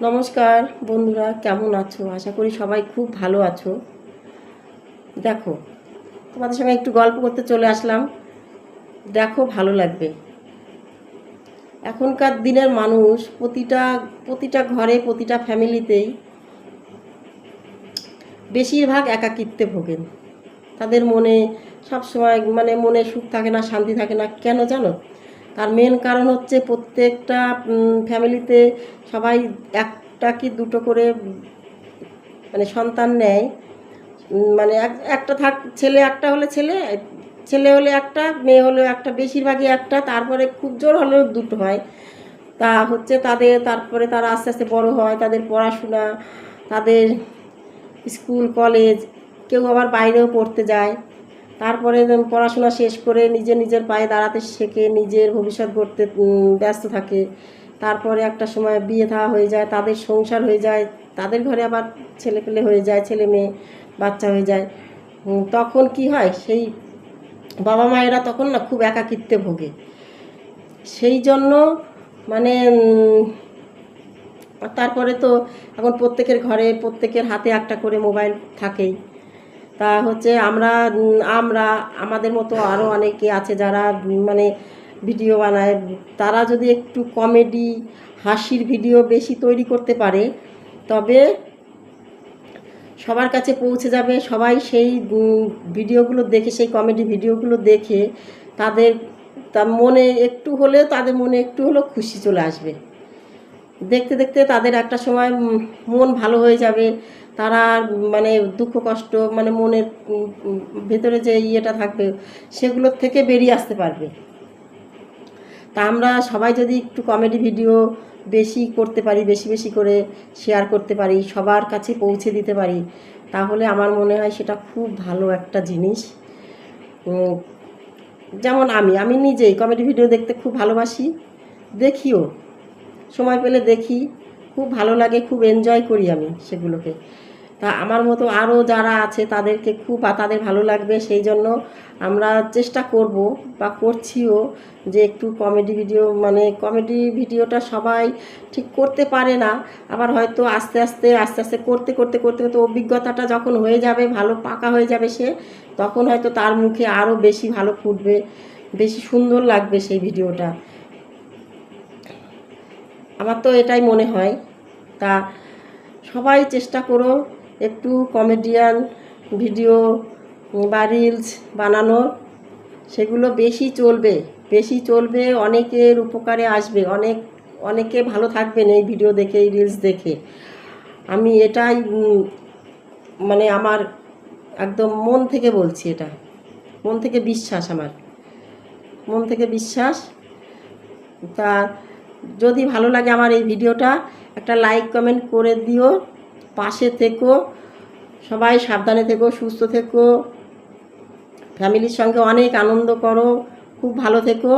নমস্কার বন্ধুরা, কেমন আছো? আশা করি সবাই খুব ভালো আছো। দেখো, তোমাদের সঙ্গে একটু গল্প করতে চলে আসলাম। দেখো, ভালো লাগবে। এখনকার দিনের মানুষ প্রতিটা প্রতিটা ঘরে, প্রতিটা ফ্যামিলিতেই বেশিরভাগ একাকিত্বে ভোগেন। তাদের মনে সব সময় মানে মনে সুখ থাকে না, শান্তি থাকে না। কেন জানো? তার মেন কারণ হচ্ছে প্রত্যেকটা ফ্যামিলিতে সবাই একটা কি দুটো করে মানে সন্তান নেয়। মানে এক- একটা থাক, ছেলে একটা হলে ছেলে ছেলে হলে একটা, মেয়ে হলে একটা, বেশিরভাগই একটা, তারপরে খুব জোর হলেও দুটো হয়। তা হচ্ছে তাদের, তারপরে তারা আস্তে আস্তে বড় হয়, তাদের পড়াশোনা, তাদের স্কুল, কলেজ, কেউ আবার বাইরেও পড়তে যায়। তারপরে পড়াশোনা শেষ করে নিজে নিজের পায়ে দাঁড়াতে শেখে, নিজের ভবিষ্যৎ গড়তে ব্যস্ত থাকে। তারপরে একটা সময় বিয়ে থা হয়ে যায়, তাদের সংসার হয়ে যায়, তাদের ঘরে আবার ছেলে পেলে হয়ে যায়, ছেলে মেয়ে, বাচ্চা হয়ে যায়। তখন কি হয়, সেই বাবা মায়েরা তখন না খুব একাকিত্বে ভোগে। সেই জন্য মানে তারপরে তো এখন প্রত্যেকের ঘরে প্রত্যেকের হাতে একটা করে মোবাইল থাকেই। তা হচ্ছে আমরা আমরা, আমাদের মতো আরও অনেকে আছে যারা মানে ভিডিও বানায়। তারা যদি একটু কমেডি, হাসির ভিডিও বেশি তৈরি করতে পারে, তবে সবার কাছে পৌঁছে যাবে। সবাই সেই ভিডিওগুলো দেখে, সেই কমেডি ভিডিওগুলো দেখে তাদের, তার মনে একটু হলে তাদের মনে একটু হলেও খুশি চলে আসবে। দেখতে দেখতে তাদের একটা সময় মন ভালো হয়ে যাবে। তারা মানে দুঃখ, কষ্ট মানে মনের ভেতরে যে ইয়েটা থাকবে, সেগুলোর থেকে বেরিয়ে আসতে পারবে। তা আমরা সবাই যদি একটু কমেডি ভিডিও বেশি করতে পারি, বেশি বেশি করে শেয়ার করতে পারি, সবার কাছে পৌঁছে দিতে পারি, তাহলে আমার মনে হয় সেটা খুব ভালো একটা জিনিস। যেমন আমি আমি নিজেই কমেডি ভিডিও দেখতে খুব ভালোবাসি, দেখিও, সময় পেলে দেখি। খুব ভালো লাগে, খুব এনজয় করি আমি সেগুলোকে। তা আমার মতো আরও যারা আছে তাদেরকে খুব তাদের ভালো লাগবে, সেই জন্য আমরা চেষ্টা করব বা করছিও যে একটু কমেডি ভিডিও মানে কমেডি ভিডিওটা সবাই ঠিক করতে পারে না, আবার হয়তো আস্তে আস্তে আস্তে আস্তে করতে করতে করতে করতে অভিজ্ঞতাটা যখন হয়ে যাবে, ভালো পাকা হয়ে যাবে সে, তখন হয়তো তার মুখে আরও বেশি ভালো ফুটবে, বেশি সুন্দর লাগবে সেই ভিডিওটা আমার তো এটাই মনে হয়। তা সবাই চেষ্টা করো একটু কমেডিয়ান, ভিডিও বা রিলস বানানোর সেগুলো বেশি চলবে বেশি চলবে, অনেকের উপকারে আসবে, অনেক, অনেকে ভালো থাকবেন এই ভিডিও দেখে, এই রিলস দেখে। আমি এটাই মানে আমার একদম মন থেকে বলছি এটা। মন থেকে বিশ্বাস আমার। মন থেকে বিশ্বাস। তা যদি ভালো লাগে আমার এই ভিডিওটা, একটা লাইক কমেন্ট করে দিও, পাশে থেকো, সবাই সাবধানে থেকো, সুস্থ থেকো, ফ্যামিলির সঙ্গে অনেক আনন্দ করো, খুব ভালো থেকো,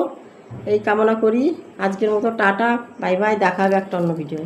এই কামনা করি, আজকের মতো টাটা বাই বাই দেখা হবে একটা অন্য ভিডিও